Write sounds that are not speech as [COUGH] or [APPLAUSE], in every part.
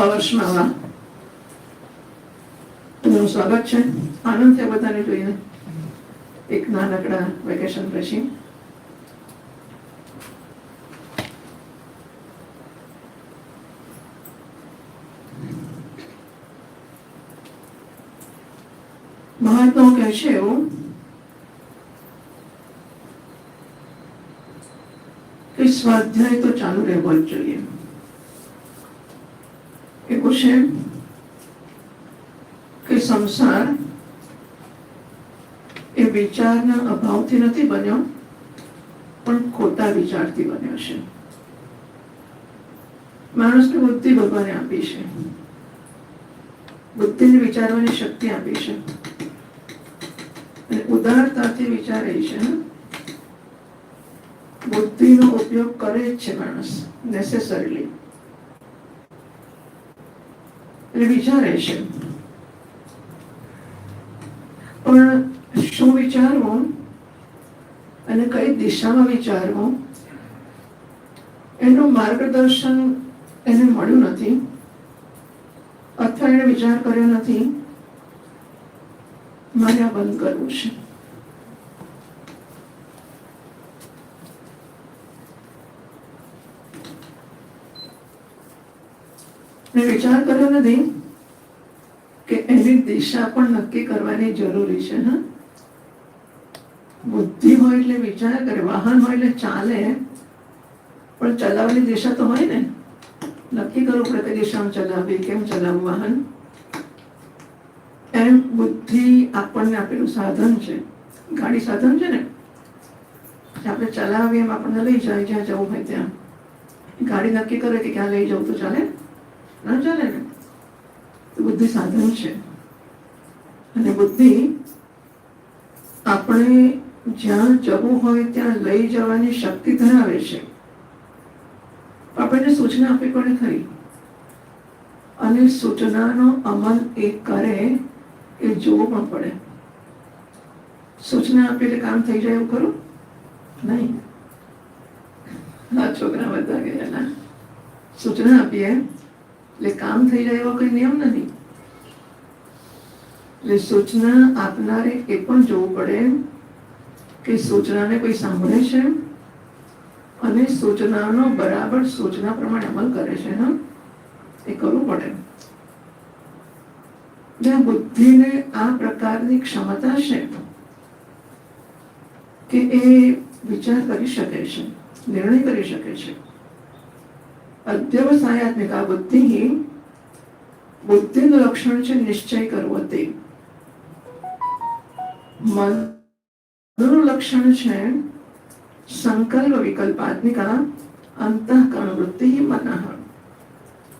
નવા વર્ષમાં આવા તમારું સ્વાગત છે આનંદ છે બધાને જોઈને એક નાનકડા વેકેશન પછી મહાત્માઓ કહે છે એવું કે સ્વાધ્યાય તો ચાલુ રહેવો જ જોઈએ એવું છે કે સંસાર એ વિચારના અભાવથી નથી બન્યો, પણ ખોટા વિચારથી બન્યો છે. માણસને બુદ્ધિ ભગવાને આપી છે. બુદ્ધિને વિચારવાની શક્તિ આપી છે. અને ઉદારતાથી વિચારે છે. બુદ્ધિનો ઉપયોગ કરે જ છે માણસ નેસેસરીલી એટલે વિચારે છે. પણ શું વિચારવું? અને કઈ દિશામાં વિચારવું? એનું માર્ગદર્શન એને મળ્યું નથી. અથવા એને વિચાર કર્યો નથી. મારે આ બંધ કરવું છે. મેં વિચાર કર્યો નથી કે એની દિશા પણ નક્કી કરવાની જરૂરી છે, હા? બુદ્ધિ હોય એટલે વિચાર કરે, વાહન હોય એટલે ચાલે, પણ ચલાવવાની દિશા તો હોય ને. નક્કી કરવું પડે કે દિશામાં ચલાવવી, કેમ ચલાવવું વાહન? એમ બુદ્ધિ આપણને આપેલું સાધન છે. ગાડી સાધન છે ને? આપણે ચલાવીએ એમ આપણને લઈ જાય, જ્યાં જવું હોય ત્યાં. ગાડી નક્કી કરે કે ક્યાં લઈ જવું તો ચાલે? ચાલે ને બુદ્ધિ સાધન છે. અને બુદ્ધિ આપણે જ્યાં જવું હોય ત્યાં લઈ જવાની શક્તિ ધરાવે છે. આપણને સૂચના આપવી પડે ખરી? અને સૂચનાનો અમલ એ કરે એ જોવો પણ પડે. સૂચના આપી એટલે કામ થઈ જાય એવું ખરું? નહીં. ના છોકરા બધા ગયા સૂચના આપીએ. એટલે કામ થઈ જાય એવો કોઈ નિયમ નથી. એટલે સૂચના આપનારે એ પણ જોવું પડે કે સૂચનાને કોઈ સાંભળે છે અને સૂચનાનો બરાબર સૂચના પ્રમાણે અમલ કરે છે, હા? એ કરવું પડે. જ્યાં બુદ્ધિને આ પ્રકારની ક્ષમતા છે કે એ વિચાર કરી શકે છે, નિર્ણય કરી શકે છે. અધ્યવસાયાત્મિકા બુદ્ધિ બુદ્ધિનું લક્ષણ છે નિશ્ચય કરવો તે મનનું લક્ષણ છે સંકલ્પ વિકલ્પાત્મિકા અંતઃકરણ વૃત્તિ મનઃ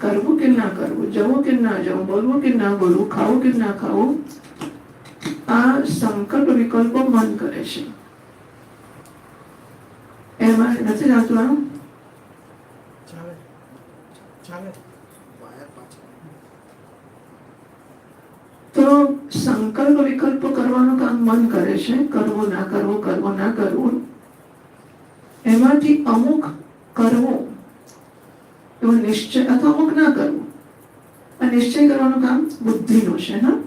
કરવું કે ના કરવું જવું કે ના જવું બોલવું કે ના બોલવું ખાવું કે ના ખાવું આ સંકલ્પ વિકલ્પો મન કરે છે એમાં નથી આવતું આમ ચાલે ચાલે તો સંકલ્પ વિકલ્પ કરવાનું કામ મન કરે છે. કરવું ના કરવું કરવું ના કરવું. એમાંથી અમુક કરવું એવો નિશ્ચય અથવા અમુક ના કરવું. આ નિશ્ચય કરવાનું કામ બુદ્ધિનું છે હા?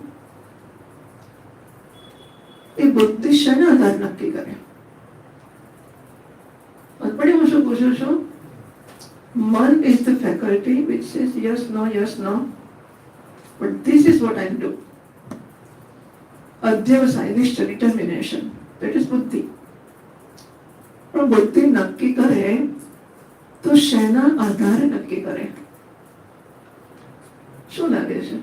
એ બુદ્ધિ શેના આધાર નક્કી કરે? પડી હું શું પૂછું છું? મન is the faculty which says, yes, no yes, no. But this is what I do. અધ્યવસાય નિશ્ચય ડિટર્મિનેશન દેટ ઇઝ બુદ્ધિ પણ બુદ્ધિ નક્કી કરે તો શેના આધારે નક્કી કરે શું લાગે છે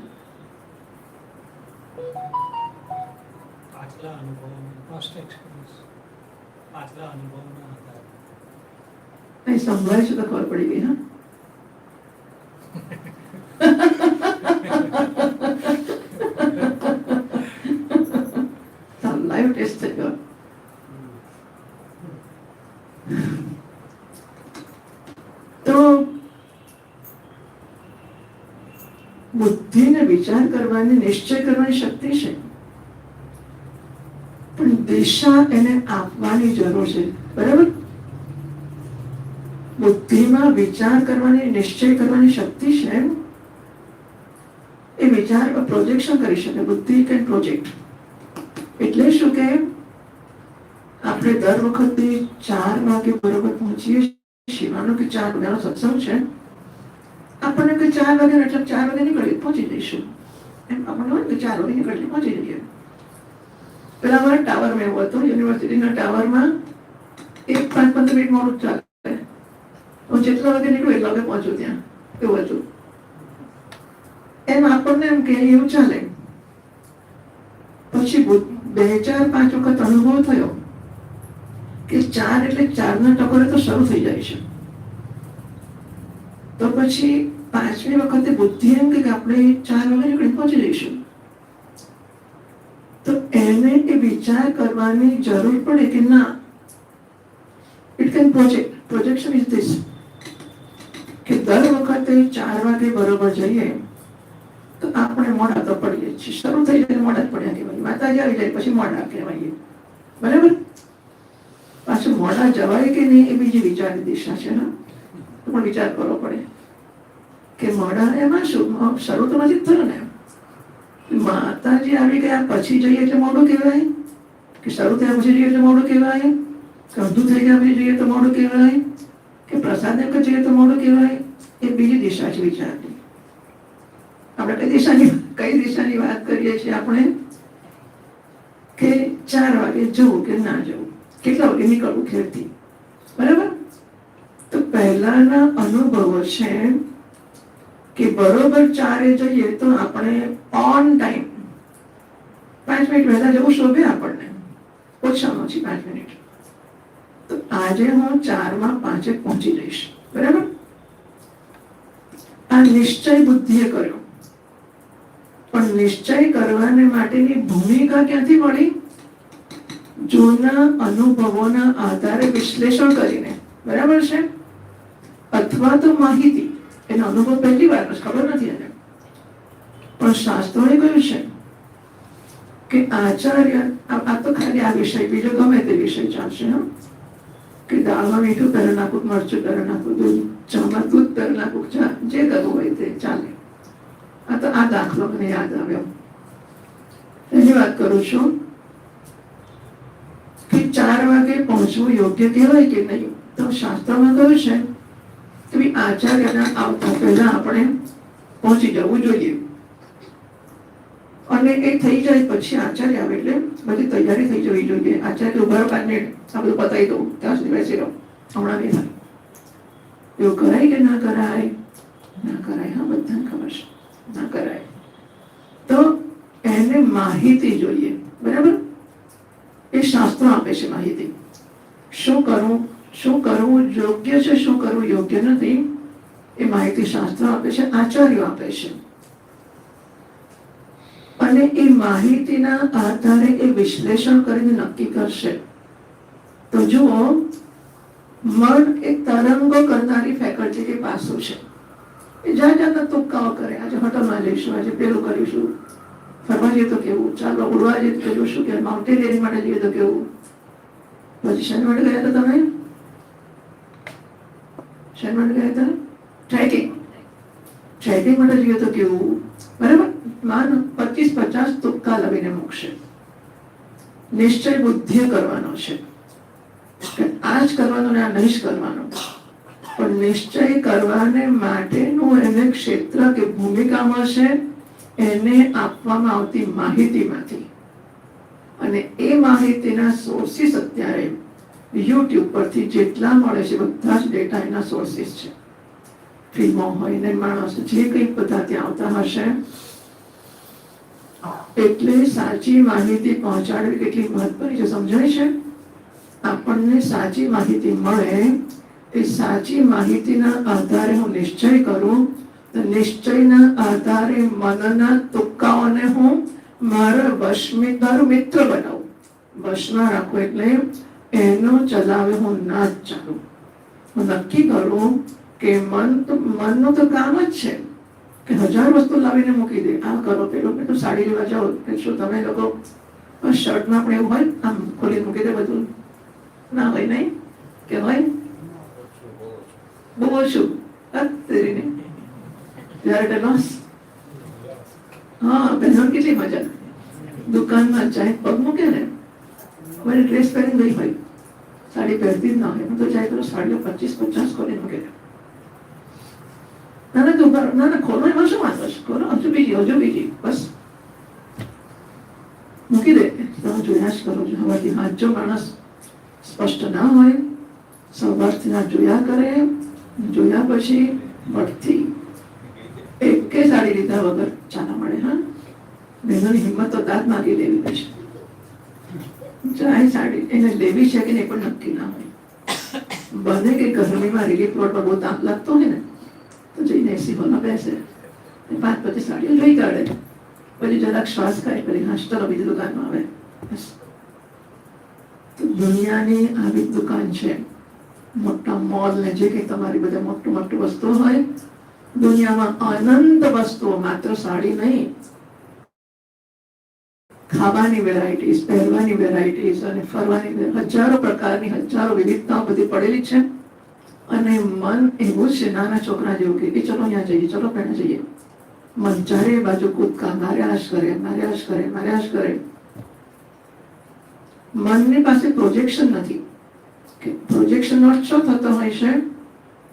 પાછલા અનુભવના અહીં સંભળાય તો ખબર પડી ગઈ, હા. તો બુદ્ધિને વિચાર કરવાની, નિશ્ચય કરવાની શક્તિ છે. પણ દિશા એને આપવાની જરૂર છે. બરાબર? બુદ્ધિમાં વિચાર કરવાની, નિશ્ચય કરવાની શક્તિ છે એ વિચાર પ્રોજેક્શન કરી શકે, બુદ્ધિ કેન પ્રોજેક્ટ એટલે શું કે આપણે દર વખતે ચાર વાગે બરોબર પહોંચીએ શિવાનો કે ચાર વાગ્યાનો સત્સંગ છે. આપણને કે ચાર વાગે એટલે ચાર વાગે નીકળીએ, પહોંચી જઈશું. એમ આપણને હોય કે ચાર વાગે નીકળીએ, પહોંચી જઈએ. પેલા અમારા ટાવરમાં એવું હતું યુનિવર્સિટીના ટાવરમાં એક પાંચ પંદર મિનિટ મોડું ચાલે હું જેટલા વાગે નીકળું એટલા વાગે પહોંચું ત્યાં. એવું હતું. એમ આપણને એમ કે, એવું ચાલે. પછી બે ચાર, પાંચ વખત અનુભવ થયો કે ચાર એટલે ચારના ટકોરે તો શરૂ થઈ જાય છે. તો પછી પાંચમી વખતે બુદ્ધિ એમ કે આપણે ચાર વાગે નીકળી પહોંચી જઈશું. તો એને એ વિચાર કરવાની જરૂર પડે કે ના. It can project projection is this દર વખતે ચાર વાગે બરોબર જઈએ, તો આપણે મોડા તો પડીએ જ છીએ. શરૂ થઈ જાય મોડા જ પડ્યા કહેવાય. માતાજી આવી જાય પછી મોડા કહેવાય બરાબર? પાછું મોડા જવાય કે નહીં એ બીજી વિચારની દિશા છે, હા? તો પણ વિચાર કરવો પડે. કે મોડા એમાં શું? મ- શરૂ તો નથી જ થયો ને. માતાજી આવી ગયા પછી જઈએ એટલે મોડું કહેવાય? કે શરૂ થયા પછી જઈએ એટલે મોડું કહેવાય? કે અડધું થઈ ગયા પછી જઈએ તો મોડું કહેવાય? કે પ્રસાદ એમ કે જઈએ તો મોડું કહેવાય? એ બીજી દિશા છે વિચારની આપણે કઈ દિશાની કઈ દિશાની વાત કરીએ છીએ આપણે? કે ચાર વાગે જવું કે ના જવું? કેટલા વાગે નીકળવું ઘેરથી બરાબર? તો પહેલાના અનુભવો છે કે બરોબર ચારે જઈએ તો આપણે ઓન ટાઈમ પાંચ મિનિટ વહેલા જવું શોભે આપણને. ઓછામાં ઓછી પાંચ મિનિટ. તો આજે હું ચારમાં પાંચે પહોંચી જઈશ. બરાબર? આ નિશ્ચય બુદ્ધિએ કર્યો. પણ નિશ્ચય કરવાને માટેની ભૂમિકા ક્યાંથી મળી? જૂના અનુભવોના આધારે વિશ્લેષણ કરીને. બરાબર છે? અથવા તો માહિતી. એનો અનુભવ પહેલી વાર ખબર નથી એને. પણ શાસ્ત્રોએ કહ્યું છે કે આચાર્ય, આ તો ખાલી આ વિષય, બીજો ગમે તે વિષય ચાલશે કે દાળમાં મીઠું પહેલા નાખું, મરચું પહેલા નાખું, દૂધ ચામાં દૂધ પહેલા નાખું ચા જે કરવું હોય તે ચાલે. આ તો આ દાખલો મને યાદ આવ્યો. એની વાત કરું છું કે ચાર વાગે પહોંચવું યોગ્ય કહેવાય કે નહીં? તો શાસ્ત્રમાં કહ્યું છે કે આચાર્યના આવતા પહેલા આપણે પહોંચી જવું જોઈએ. અને એ થઈ જાય પછી આચાર્ય આવે એટલે બધી તૈયારી થઈ જવી જોઈએ. આચાર્ય ઊભા પાંચ મિનિટ. આ બધું પતાવી દઉં. ત્યાં સુધી બેસી રહો. હમણાં નહીં થાય એવું કરાય કે ના કરાય ના કરાય હા બધાને ખબર છે ના કરાય તો એને માહિતી જોઈએ બરાબર એ શાસ્ત્રો આપે છે માહિતી શું કરવું શું કરવું યોગ્ય છે શું કરવું યોગ્ય નથી એ માહિતી શાસ્ત્રો આપે છે આચાર્યો આપે છે અને એ માહિતીના આધારે એ વિશ્લેષણ કરીને નક્કી કરશે તો જુઓ મન એક તરંગો કરનારી ફેકલ્ટી કે પાસું છે. એ જ્યાં જાતના તુક્કાઓ કરે. આજે હોટલમાં જઈશું, આજે પેલું કરીશું. ફરવા જઈએ તો કેવું? ચાલો ઉડવા જઈએ તો કેવું શું કે માઉન્ટેનિયરિંગ માટે જઈએ તો કેવું? પછી શેના ગયા હતા તમે? શેના ગયા હતા? ટ્રેકિંગ ટ્રેકિંગ માટે જઈએ તો કેવું? બરાબર? માન પચીસ પચાસ તુક્કા લવીને મૂકશે. નિશ્ચય બુદ્ધિ કરવાનો છે. કે કરવાનો ને આ નહીં કરવાનો. પણ નિશ્ચય કરવાને માટેનું એને ક્ષેત્ર કે ભૂમિકા મળશે, એને આપવામાં આવતી માહિતીમાંથી. અને એ માહિતીના સોર્સિસ અત્યારે યુટ્યુબ પરથી જેટલા મળે છે, બધા જ ડેટા એના સોર્સિસ છે. ફિલ્મો હોય ને માણસ જે કંઈક બધા ત્યાં આવતા હશે, એટલે સાચી માહિતી પહોંચાડવી કેટલી મહત્વની છે, સમજાય છે? આપણને સાચી માહિતી મળે, એ સાચી માહિતીના આધારે હું નિશ્ચય કરું, તો નિશ્ચયના આધારે મનના તુક્કાઓને હું મારા વશમી, મારો મિત્ર બનાવું. વશમાં રાખું એટલે એનો ચલાવે હું ના જ ચાલું. હું નક્કી કરું કે મન તો, મનનું તો કામ જ છે કે હજાર વસ્તુ લાવીને મૂકી દે. આ કરો, પેલો તો સાડી લેવા જાઓ, કે શું તમે લોકો શર્ટમાં પણ એવું હોય, આમ ખોલી મૂકી દે બધું. ના હોય નહીં કે હોય બહુ ઓછું અત્યારીને જ્યારે loss. હા બહેનો કેટલી મજા દુકાનમાં જાય પગ મૂકે ને મારી ડ્રેસ પહેરીને ગઈ હોય સાડી પહેરતી જ ના હોય હું તો જાય તો સાડીઓ પચીસ પચાસ ખોલી મૂકે ના ના તું ઊભા રહો. ના ના ખોલો એમાં શું વાંધો છે ખોલો હજુ બીજી હજુ બીજી બસ મૂકી દે તમે જોયા જ કરો છો હવેથી હાથ જો માણસ સ્પષ્ટ ના હોય સવારથી જોયા કરે, જોયા પછી વટથી એકે સાડી લીધા વગર ચાના મળે, હા? બહેનોની હિંમત તો દાંત માગી લેવી પડશે. જાય સાડી, એને લેવી છે કે નહીં પણ નક્કી ના હોય. બને કે ગરમીમાં રિલીફ રોડમાં બહુ તાપ લાગતો હોય ને, તો જઈને એસી હોલમાં બેસે. પાંચ પછી સાડીઓ જોઈ કાઢે. પછી જરાક શ્વાસ ખાય, પછી હાશ ચલો બીજી દુકાનમાં આવે. બસ. દુનિયાની આવી દુકાન છે. મોટા મોલ ને જે કંઈ તમારી બધા મોટું મોટું વસ્તુ હોય, દુનિયામાં અનંત વસ્તુઓ, માત્ર સાડી નહીં. ખાવાની વેરાયટીઝ, પહેરવાની વેરાયટીઝ અને ફરવાની હજારો પ્રકારની, હજારો વિવિધતાઓ બધી પડેલી છે. અને મન એવું છે, નાના છોકરા જેવું કે ચલો અહીંયા જઈએ, ચલો પહેલા જઈએ. મન ચારે બાજુ કૂદકા માર્યાશ કરે માર્યાશ કરે માર્યાશ કરે. મનની પાસે પ્રોજેક્શન નથી. કે પ્રોજેક્શન અર્થ શું થતો હોય છે?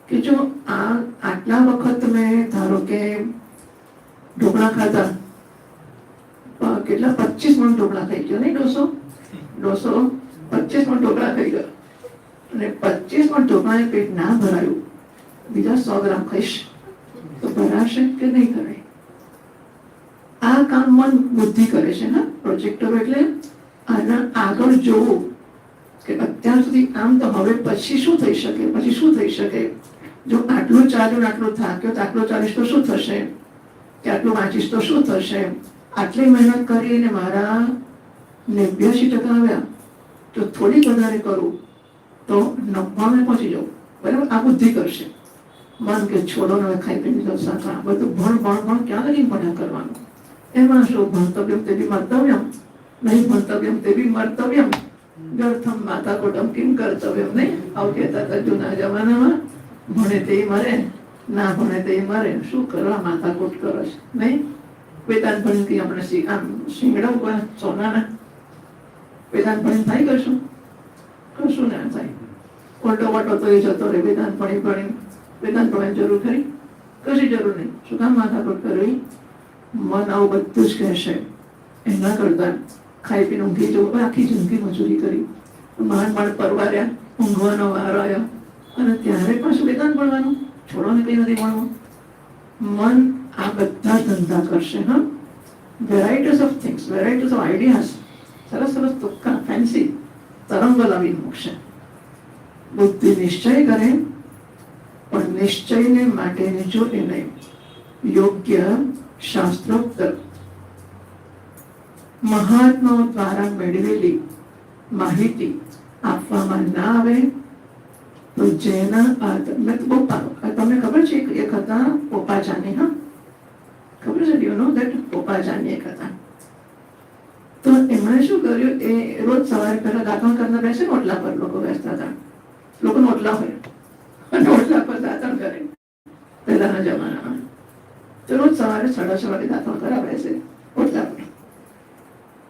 કે જો આ આટલા વખત મેં ધારો કે ઢોકળા ખાધા કેટલા? પચીસ મણ ઢોકળા ખાઈ ગયો નહીં ડોસો? ડોસો પચીસ મણ ઢોકળા ખાઈ ગયો. અને પચીસ મણ ઢોકળાને પેટ ના ભરાયું. બીજા સો ગ્રામ ખાઈશ. તો ભરાશે કે નહીં કરે આ કામ મન બુદ્ધિ કરે છે, હા? પ્રોજેક્ટરો એટલે આના આગળ જોવું કે અત્યાર સુધી આમ તો હવે પછી શું થઈ શકે? પછી શું થઈ શકે? જો આટલું ચાલ્યું આટલો થાક્યો તો આટલું ચાલીશ તો શું થશે? કે આટલું વાંચીશ તો શું થશે? આટલી મહેનત કરીને મારા નેવ્યાસી ટકા આવ્યા, તો થોડીક વધારે કરું, તો નવ્વાણું પહોંચી જાઉં. બરાબર? આ બુદ્ધિ કરશે. મન કે છોડો ને ખાઈ પીને જલસા કરા બધું ભણ ભણ ભણ ક્યાં લગી ભણ્યા કરવાનું? એમાં શું? ભણતવ્યમ તે બી મર્તવ્યમ નહીં મંતવ્યમ તેવી મર્તવ્યમ ગર્થમ માતા કોટમ કિમ કર્તવ્યમ, નહીં? આવું કહેતા હતા જૂના જમાનામાં. ભણે તે મરે, ના ભણે તે મરે. શું કરવા માતા કોટ કરો છે, નહીં? વેદાંત ભણીથી આપણે આમ શિંગડા ઉપર સોનાના. વેદાંત ભણી થાય કશું? કશું ના થાય. ઓટો વટો તો એ જતો રહે, વેદાંત ભણી ભણી. વેદાંત ભણવાની જરૂર ખરી? કશી જરૂર નહીં. શું કામ માથા કોટ કરવી મન આવું બધું જ કહેશે. એના કરતા ખાઈ પીને ઊંઘી જવું. આખી જિંદગી મજૂરી કરી. માંડ માંડ પરવાર્યા, ઊંઘવાનો વાર આવ્યો. અને ત્યારે પાછું વેદાંત ભણવાનું? છોડો ને કંઈ નથી ભણવું મન આ બધા ધંધા કરશે, હા? Varieties of things varieties of ideas સરસ સરસ તુક્કા ફેન્સી તરંગો લાવી મૂકશે. બુદ્ધિ નિશ્ચય કરે, પણ નિશ્ચયને માટેની જો એને યોગ્ય શાસ્ત્રોક્ત મહાત્માઓ દ્વારા મેળવેલી માહિતી આપવામાં ના આવે તો જેના મેં બહુ તમને ખબર છે એક- હતા પોપાચાની હા? ખબર છે? યુ નો દેટ પોપાચાની એક હતા. તો એમણે શું કર્યું? એ રોજ સવારે પહેલા દાખલ કરતા બેસે ને ઓટલા પર લોકો બેસતા હતા. લોકોનો ઓટલા હોય. અને ઓટલા પર દાતણ કરે. પહેલાના જમાનામાં. તો રોજ સવારે સાડા છ વાગે દાંતણ કરવા બેસે ઓટલા પર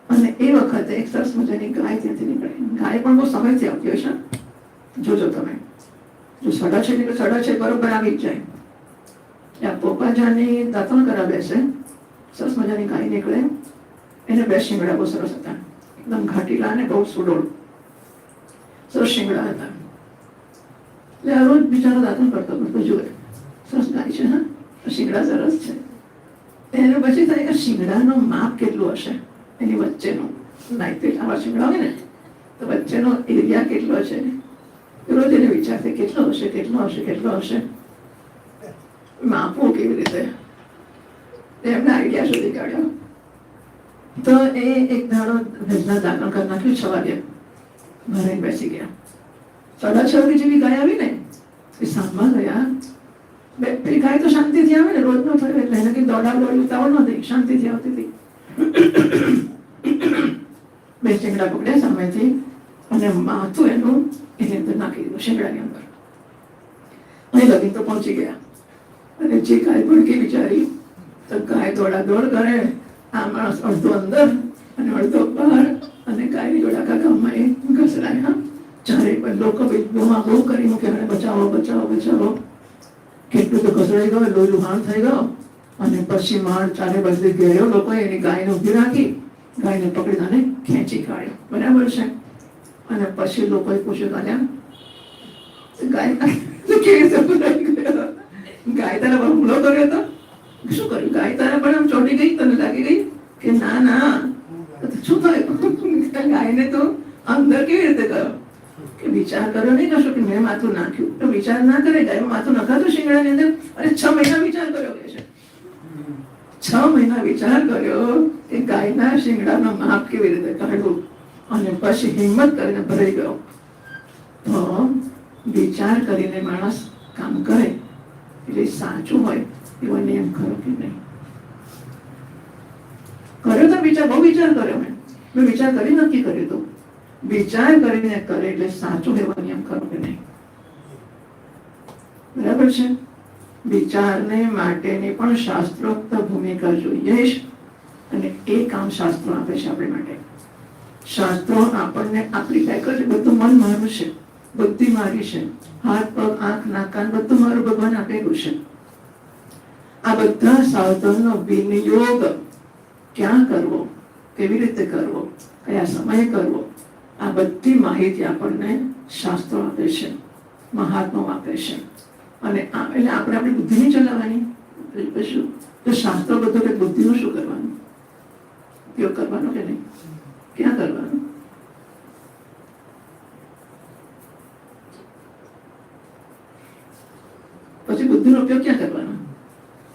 અને એ વખતે સરસ ગાય ત્યાંથી નીકળે ગાય પણ બહુ સમયથી આવતી હોય છે જોજો તમે. જો સડા છે નીકળે સડા છે, બરોબર આવી જ જાય. ત્યાં પોપાજાની દાંતણ કરા બેસે. સરસ મજાની ગાય નીકળે. એને બે શિંગડા બહુ સરસ હતા. એકદમ ઘાટીલા અને બહુ સુડોળ. સરસ શિંગડા હતા. એટલે આ રોજ બિચારો દાંતણ કરતો કરતો જુએ. સરસ ગાય છે, હા? શિંગડા સરસ છે. એને પછી થાય કે શિંગડાનું માપ કેટલું હશે? એની વચ્ચેનું. ને. વચ્ચેનો એરિયા કેટલો છે? રોજ એને વિચારશે કેટલો હશે કેટલો હશે કેટલો હશે? માપવું કેવી રીતે? એમને આઈડિયા શોધી કાઢ્યો. તો એ એક દાડો ભેજના દાખલ કરી નાખ્યું છ વાગે. ઘરે બેસી ગયા. સાડા છ વાગે જેવી ગાય આવી ને, એ સાંભળવા ગયા. બે પેલી ગાય તો શાંતિથી આવે ને, રોજ નો થયો, એટલે એને કંઈ દોડા દોડી ઉતાવળ નથી શાંતિથી આવતી હતી. બે શિંગડા પકડ્યા સામેથી અને માથું એનું એની અંદર નાખી દીધું શિંગડાની અંદર. અહીં લગી તો પહોંચી ગયા. અને જે ગાય ભડકી બિચારી, તો ગાય દોડા દોડ કરે, આ માણસ અડધો અંદર અને અડધો બહાર, અને ગાયની જોડાકા ગામમાં એ ઘસરાય હા. ચારે પણ લોકો બહુમાં બહુ કરી મૂકે અને બચાવો બચાવો બચાવો. કેટલું તો ઘસરાઈ ગયો લોહી લુહાણ થઈ ગયો. અને પછી માણ ચારે બાજુ ગયો લોકોએ, એની ગાયને ઊભી રાખી. ગાયને પકડી અને ખેંચી કાઢ્યો. બરાબર છે? અને પછી લોકોએ પૂછ્યું ગાય કેવી રીતે તારા કર્યો તારા કે વિચાર કર્યો નહીં કશો મેં માથું નાખ્યું? તો વિચાર ના કરે ગાય માથું નખાતું શિંગડાની અંદર? અને છ મહિના વિચાર કર્યો છે. છ મહિના વિચાર કર્યો કે ગાયના શિંગડાનો માપ કેવી રીતે કાઢવું? અને પછી હિંમત કરીને ભરાઈ ગયો. તો વિચાર કરીને માણસ કામ કરે, એટલે સાચું હોય એવો નિયમ ખરો કે નહીં? કર્યો તો વિચાર, બહુ વિચાર કર્યો મેં. મેં વિચાર કરી નક્કી કર્યું તો વિચાર કરીને કરે એટલે સાચું એવો નિયમ ખરો કે નહીં? બરાબર છે? વિચારને માટેની પણ શાસ્ત્રોક્ત ભૂમિકા જોઈએ જ અને એ કામ શાસ્ત્રો આપે છે આપણી માટે. શાસ્ત્રો આપણને આપણી ફેકલ્ટી બધું મન મારું છે. બુદ્ધિ મારી છે. હાથ, પગ, આંખ, નાક, કાન બધું મારું ભગવાન આપેલું છે. આ બધા સાધનનો વિનિયોગ ક્યાં કરવો? કેવી રીતે કરવો? કયા સમયે કરવો? આ બધી માહિતી આપણને શાસ્ત્રો આપે છે. મહાત્મા આપે છે. અને એટલે આપણે આપણી બુદ્ધિ ચલાવવાની? શું? તો શાસ્ત્રો બધું બુદ્ધિનું શું કરવાનું? ઉપયોગ કરવાનો કે નહીં? ક્યાં કરવાનો? પછી બુદ્ધિનો ઉપયોગ ક્યાં કરવાનો?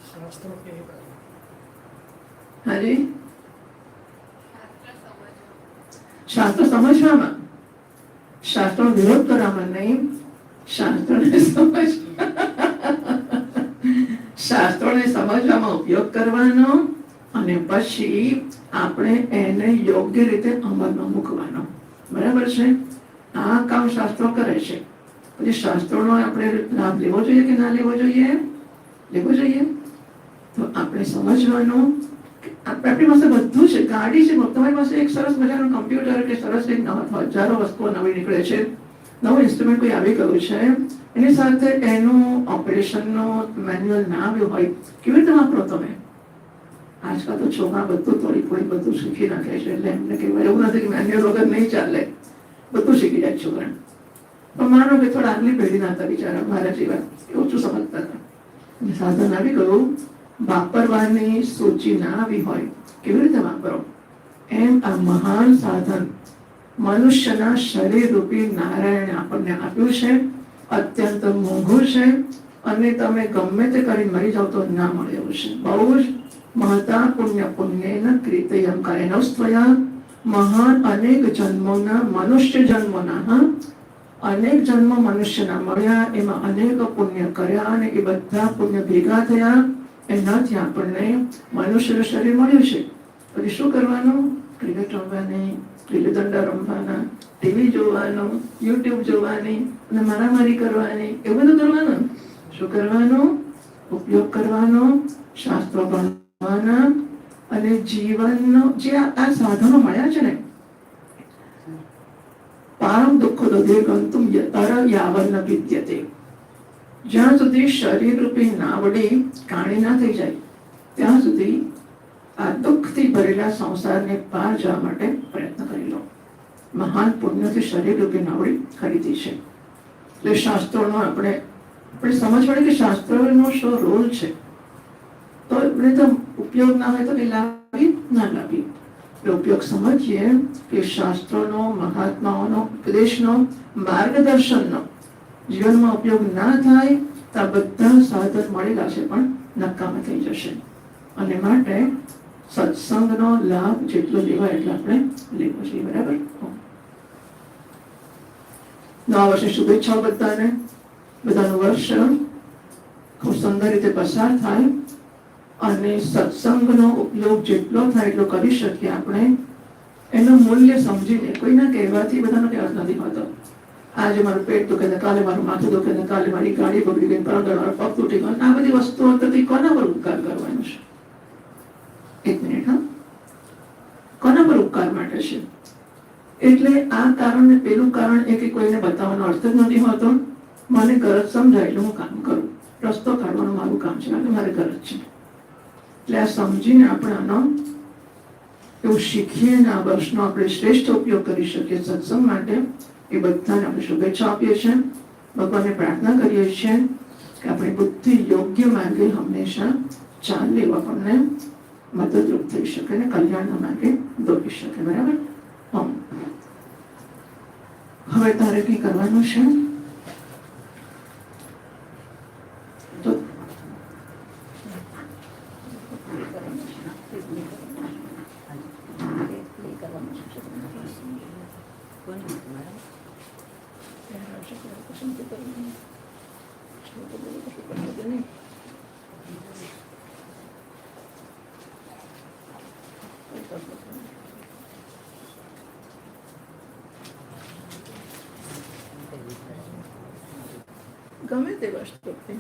શાસ્ત્રો. હાજી? સમજવામાં. શાસ્ત્રો વિરોધ કરવામાં નહીં. શાસ્ત્રોને સમજ [LAUGHS] શાસ્ત્રોને સમજવામાં ઉપયોગ કરવાનો. અને પછી આપણે એને યોગ્ય રીતે અમલમાં મૂકવાનો. બરાબર છે? આ કામ શાસ્ત્રો કરે છે. પછી શાસ્ત્રોનો આપણે લાભ લેવો જોઈએ કે ના લેવો જોઈએ? લેવો જોઈએ. તો આપણે સમજવાનું આપ- આપણી પાસે બધું છે. ગાડી છે. તમારી પાસે એક સરસ મજાનું કમ્પ્યુટર કે સરસ એક નવા હજારો વસ્તુઓ નવી નીકળે છે. નવું ઇન્સ્ટ્રુમેન્ટ કોઈ આવી ગયું છે. એની સાથે એનું ઓપરેશનનો મેન્યુઅલ ના આવ્યું હોય, કેવી રીતે વાપરો તમે? આજકાલ તો છોકરા બધું થોડી કોઈ બધું શીખી નાખે છે. એટલે એમને કહેવાય, એવું નથી કે મેન્યુઅલ વગર નહીં ચાલે. બધું શીખી જાય છોકરા પણ માનો કે થોડા આગલી પેઢીના હતા બિચારા, મારા જેવા. એ ઓછું સમજતા હતા. સાધન આવી ગયું. વાપરવાની સૂચિ ના આવી હોય, કેવી રીતે વાપરો? એમ આ મહાન સાધન મનુષ્યના શરીર રૂપી નારાયણે આપણને આપ્યું છે. અત્યંત મોંઘું છે. અને તમે ગમે તે કરી મરી જાવ તો ના મળે એવું છે. બહુ જ મહતા પુણ્ય પુણ્યન કૃતયમ કાયનસ્ત્વયા મહાન અનેક જન્મોના મનુષ્ય જન્મોના હા અનેક જન્મ મનુષ્યના મળ્યા એમાં અનેક પુણ્ય કર્યા અને એ બધા પુણ્ય ભેગા થયા એનાથી આપણને મનુષ્યનું શરીર મળ્યું છે પછી શું કરવાનું ક્રિકેટ રમવાની ગિલ્લી દંડા રમવાના ટીવી જોવાનું યુટ્યુબ જોવાની અને મારામારી કરવાની એવું બધું કરવાનું શું કરવાનું ઉપયોગ કરવાનો શાસ્ત્રો ભણવાના અને જીવનનો જે આ સાધનો મળ્યા છે ને પારમ દુઃખ દોધે ગંતુમ યાવન વિદ્યતે. જ્યાં સુધી શરીર રૂપી નાવડી કાણી ના થઈ જાય, ત્યાં સુધી આ દુઃખથી ભરેલા સંસારને પાર જવા માટે પ્રયત્ન કરી લો. મહાન પુણ્યથી શરીર રૂપી નાવડી ખરીદી છે. એટલે શાસ્ત્રોનો આપણે આપણે સમજ પડે કે શાસ્ત્રોનો શું રોલ છે? તો આપણે ઉપયોગ ના હોય તો કઈ લાવી ના લાવી. એટલે ઉપયોગ સમજીએ કે શાસ્ત્રોનો, મહાત્માઓનો, ઉપદેશનો, માર્ગદર્શનનો જીવનમાં ઉપયોગ ના થાય તો આ બધા સાધન મળેલા છે પણ નકામા થઈ જશે. અને માટે સત્સંગનો લાભ જેટલો લેવાય એટલો આપણે લેવો જોઈએ, બરાબર? નવા વર્ષે શુભેચ્છાઓ બધાને. બધાનું વર્ષ ખૂબ સુંદર રીતે પસાર થાય. અને સત્સંગનો ઉપયોગ જેટલો થાય એટલો કરી શકીએ આપણે. એનું મૂલ્ય સમજીને કોઈના કહેવાથી બધાનો કહેવાત નથી હોતો. આજે મારું પેટ દુખે ને કાલે મારું માથું દુખે ને કાલે મારી ગાડી બગડી ગઈ પરમ મારો પગ તૂટી ગયો. આ બધી વસ્તુઓ અંતરથી કોના પર ઉપકાર કરવાનો છે? એક મિનિટ, હા. કોના પર ઉપકાર માટે છે? એટલે આ કારણ ને પેલું કારણ એ કે કોઈને બતાવવાનો અર્થ જ નથી હોતો. મને ગરજ સમજાય એટલે હું કામ કરું. રસ્તો કાઢવાનું મારું કામ છે અને મારે ગરજ છે. એટલે આ સમજીને આપણે આનો એવું શીખીએ ને આ વર્ષનો આપણે શ્રેષ્ઠ ઉપયોગ કરી શકીએ સત્સંગ માટે. એ બધાને આપણે શુભેચ્છા આપીએ છીએ. ભગવાનને પ્રાર્થના કરીએ છીએ કે આપણી બુદ્ધિ યોગ્ય માર્ગે હંમેશા ચાલે એવું આપણને મદદરૂપ થઈ શકે ને કલ્યાણના માર્ગે દોરી શકે. બરાબર? હમ. હવે તારે કંઈ કરવાનું છે? Κάμε δεν βάζει το πι.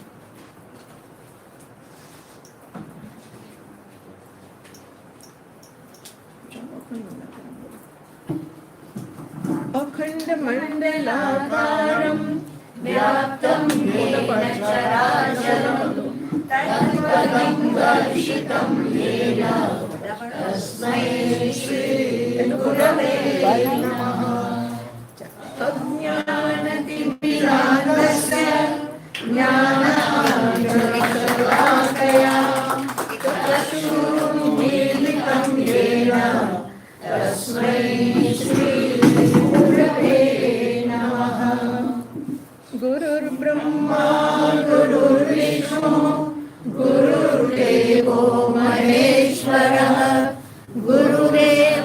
अखंड मंडलाकारं व्याप्तं येन चराचरं तत्पदं दर्शितं येन तस्मै श्रीगुरवे नमः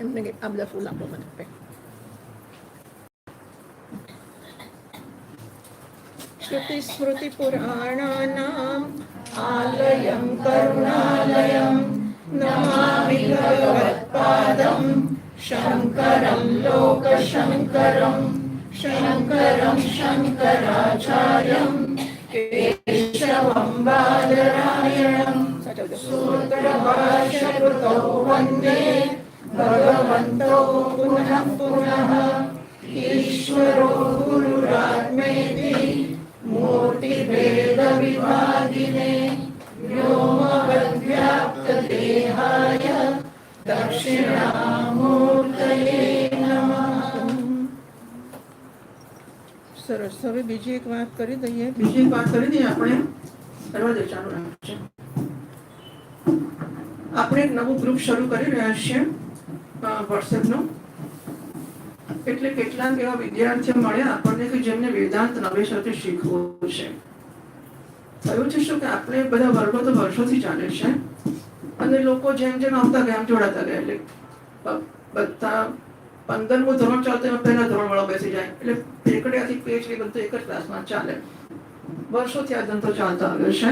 એમને કે આ બધા ફૂલ આપો મને શ્રુતિ સ્મૃતિ પુરાણાનામ आलयं करुणालयं नमामि भगवत्पादं शङ्करं लोकशङ्करं शङ्करं शङ्कराचार्यं केशवं बादरायणं सूत्रभाषकृतौ वन्दे भगवन्तौ पुनः पुनः ईश्वरो गुरुरात्मेति मूर्तिभेदविभागिने व्योमवद्व्याप्तदेहाय दक्षिणामूर्तये नमः સરસ હવે બીજી એક વાત કરી દઈએ બીજી એક વાત કરી દઈએ આપણે કરવા દે ચાલુ રાખશે આપણે એક નવું ગ્રુપ શરૂ કરી રહ્યા છીએ વોટ્સએપનું એટલે કેટલાક એવા વિદ્યાર્થીઓ મળ્યા આપણને કે જેમને વેદાંત નવેસરથી શીખવું છે થયું છે શું કે આપણે બધા વર્ગો તો વર્ષોથી ચાલે છે. અને લોકો જેમ જેમ આવતા ગયા, એમ જોડાતા ગયા. એટલે બધા પંદરમું ધોરણ ચાલતો એમાં પહેલા ધોરણ વાળો બેસી જાય. એટલે પેકડિયાથી પીએચડી બધું એક જ ક્લાસમાં ચાલે. વર્ષોથી આ ધંધો ચાલતો આવ્યો છે.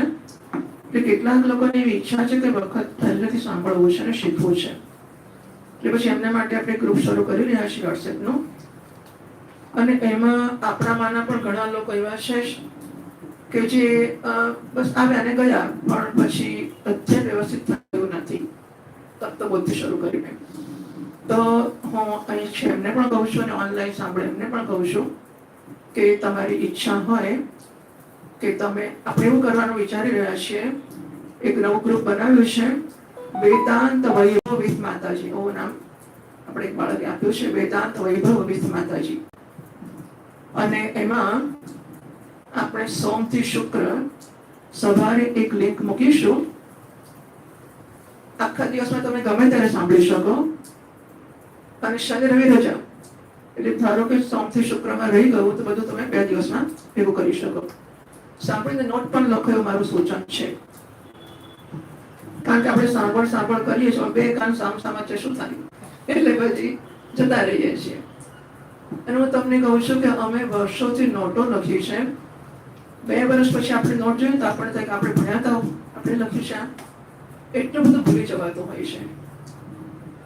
એટલે કેટલાક લોકોની એવી ઈચ્છા છે કે વખત પહેલેથી સાંભળવું છે અને શીખવું છે. એટલે પછી એમના માટે આપણે ગ્રુપ શરૂ કરી રહ્યા છીએ વોટ્સએપનું અને એમાં આપણામાંના પણ ઘણા લોકો એવા છે કે જે બસ આવ્યા ને ગયા. પણ પછી અત્યારે વ્યવસ્થિત થયું નથી. તત્વ બુદ્ધિ શરૂ કરીને. તો હું અહીં છે, એમને પણ કહું છું અને ઓનલાઈન સાંભળે એમને પણ કહું છું કે તમારી ઈચ્છા હોય કે તમે, આપણે એવું કરવાનું વિચારી રહ્યા છીએ. એક નવું ગ્રુપ બનાવ્યું છે. વેદાંત વૈભવ વિથ માતાજી. એવું નામ આપણે એક બાળકે આપ્યું છે. વેદાંત વૈભવ વિથ માતાજી. અને એમાં આપણે સોમથી શુક્ર, સવારે એક લિંક મૂકીશું. આખા દિવસમાં તમે ગમે ત્યારે સાંભળી શકો. અને શનિ રવિ રજા, એટલે ધારો કે સોમથી શુક્રમાં રહી ગયું તો બધું તમે બે દિવસમાં ભેગું કરી શકો. સાંભળીને નોટ પણ લખો એવું મારું સૂચન છે. કારણ કે આપણે સાંભળ સાંભળ કરીએ છીએ બે કાન સામ સામા છે, શું થાય? એટલે પછી જતા રહીએ છીએ. અને હું તમને કહું છું કે અમે વર્ષોથી નોટો લખી છે. બે વર્ષ પછી આપણે નોટ જોઈએ તો આપણને થાય આપણે ભણ્યા હતા, આપણે લખ્યું છે એટલું બધું ભૂલી જવાતું હોય છે.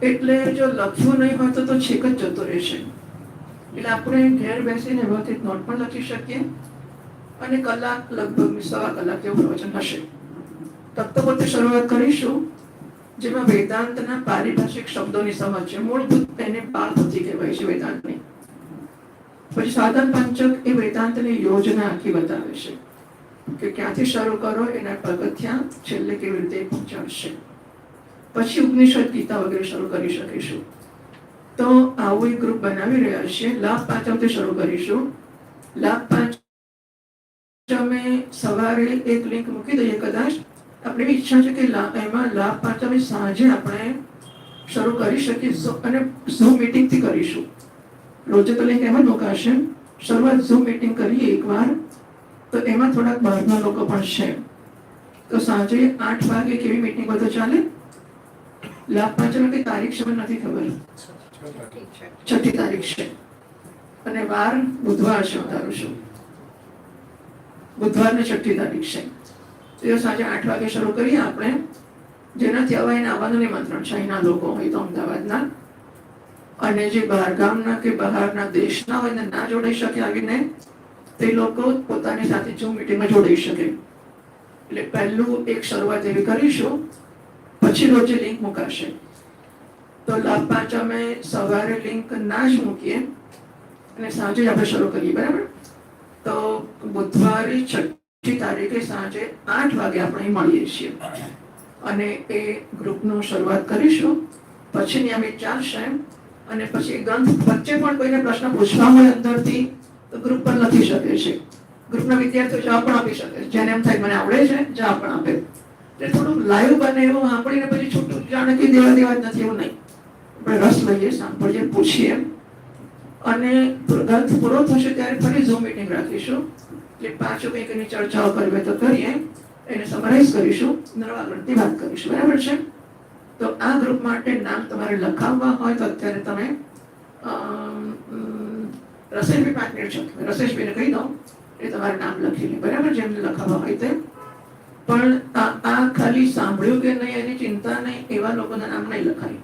એટલે જો લખ્યું નહીં હોય તો તો છેક જ જતો રહેશે એટલે આપણે ઘેર બેસીને વ્યવસ્થિત નોટ પણ લખી શકીએ અને કલાક, લગભગ સવા કલાક જેવું પ્રવચન હશે. તત્વોથી શરૂઆત કરીશું, જેમાં વેદાંતના પારિભાષિક શબ્દોની સમજ છે. મૂળભૂત તેને પાલપુથી કહેવાય છે વેદાંતની. પછી સાધન પંચક એ વેદાંતની યોજના આખી બતાવે છે કે ક્યાંથી શરૂ કરો, એના પગથિયા છેલ્લે કેવી રીતે પહોંચાડશે. પછી ઉપનિષદ, ગીતા વગેરે શરૂ કરી શકીશું. તો આવું એક ગ્રુપ બનાવી રહ્યા છીએ. લાભ પાંચમથી શરૂ કરીશું. લાભ પાંચમે સવારે એક લિંક મૂકી દઈએ કદાચ. આપણી ઈચ્છા છે કે એમાં લાભ પાંચમે સાંજે આપણે શરૂ કરી શકીએ અને ઝૂમ મીટિંગથી કરીશું. રોજે તો લઈને એમ જ મુકાશે શરૂઆત ઝૂમ મીટિંગ કરીએ એકવાર, તો એમાં થોડાક બહારના લોકો પણ છે. તો સાંજે આઠ વાગે કેવી મીટિંગ બધું ચાલે? લાભ પાંચમે કઈ તારીખ છે નથી ખબર. છઠ્ઠી તારીખ છે. અને વાર બુધવાર છે વધારું ધારું છું બુધવાર ને છઠ્ઠી તારીખ છે. તો એ સાંજે આઠ વાગે શરૂ કરીએ આપણે. જેનાથી અવાય આવવાનું નિમંત્રણ છે અહીંના લોકો હોય તો અમદાવાદના. અને જે બહાર ગામના કે બહારના દેશના હોય ને જોડાઈ શકે આવીને, તે લોકો પોતાની સાથે ઝૂમ મીટિંગમાં જોડાઈ શકે. એટલે પહેલું એક શરૂઆત એવી કરીશું, પછી રોજે લિંક મુકાશે. તો લાભ પાંચમે સવારે લિંક ના જ મૂકીએ અને સાંજે જ આપણે શરૂ કરીએ, બરાબર? તો બુધવારે છઠ્ઠી તારીખે સાંજે આઠ વાગે આપણે મળીએ છીએ. અને એ ગ્રુપનું શરૂઆત કરીશું. પછી નિયમિત ચાલશે. અને પછી ગંધ વચ્ચે પણ કોઈને પ્રશ્ન પૂછવા હોય અંદરથી, તો ગ્રુપ પર લખી શકે છે. ગ્રુપના વિદ્યાર્થીઓ જવાબ પણ આપી શકે છે. જેને એમ થાય મને આવડે છે, જવાબ પણ આપે. એટલે થોડું લાઈવ બને એવું સાંભળીને પછી છૂટું જાણે કે દેવા દેવા જ નથી એવું નહીં. આપણે રસ લઈએ, સાંભળીએ, પૂછીએ. અને ગ્રંથ પૂરો થશે ત્યારે ફરી ઝૂમ મીટિંગ રાખીશું. એટલે પાછું કંઈક એની ચર્ચાઓ કરવી તો કરીએ. એને સમરાઈઝ કરીશું. નવા ગ્રંથની વાત કરીશું. બરાબર છે? તો આ ગ્રુપ માટે નામ તમારે લખાવવા હોય તો અત્યારે તમે રસેશભાઈ મિનિટ છો. રસેશભાઈને કહી દો, એ તમારે નામ લખી લે બરાબર જેમને લખાવવા હોય તે. પણ આ ખાલી સાંભળ્યું કે નહીં, એની ચિંતા નહીં, એવા લોકોના નામ નહીં લખાય.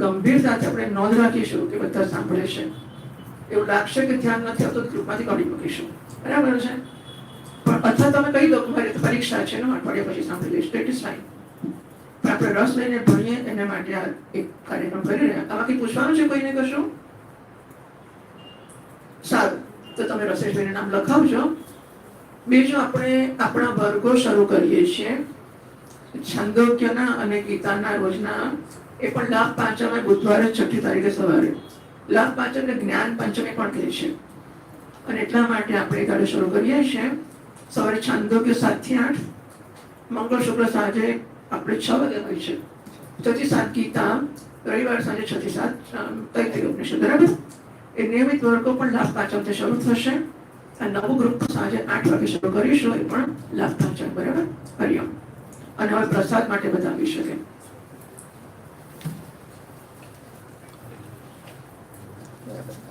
ગંભીરતાથી આપણે નોંધ રાખીશું કે બધા સાંભળે છે. એવું લાગશે કે ધ્યાન નથી આવતું ગ્રુપમાંથી કાઢી મૂકીશું. બરાબર છે? પણ અથવા તમે કહી દો કે મારી પરીક્ષા છે ને, અઠવાડિયા પછી સાંભળી લઈશ. દેટ ઇઝ ફાઇન આપણે રસ લઈને ભણીએ, એના માટે આ એક કાર્યક્રમ કરી રહ્યા. આમાંથી પૂછવાનું છે કોઈને કશું? સારું, તો તમે રસેશભાઈને નામ લખાવજો. બીજું આપણે આપણા વર્ગો શરૂ કરીએ છીએ. છંદોક્યના અને ગીતાના રોજના એ પણ લાભ પાંચમે બુધવારે છઠ્ઠી તારીખે સવારે. લાભ પાંચમને જ્ઞાન પંચમી પણ કહે છે. અને એટલા માટે આપણે કાર્ય શરૂ કરીએ છીએ. સવારે છંદોક્ય સાતથી આઠ, મંગળ શુક્ર સાંજે આપણે છ વાગે હોય છે. છ થી સાત ગીતા રવિવાર સાંજે છ થી સાત થઈ ઉપનિષદ, બરાબર? એ નિયમિત વર્ગો પણ લાભ પાંચમથી શરૂ થશે. અને નવું ગ્રુપ સાંજે આઠ વાગે શરૂ કરીશું, એ પણ લાભ પાંચમ બરાબર? હરિયમ અને હવે પ્રસાદ માટે બધા આવી શકે બરાબર.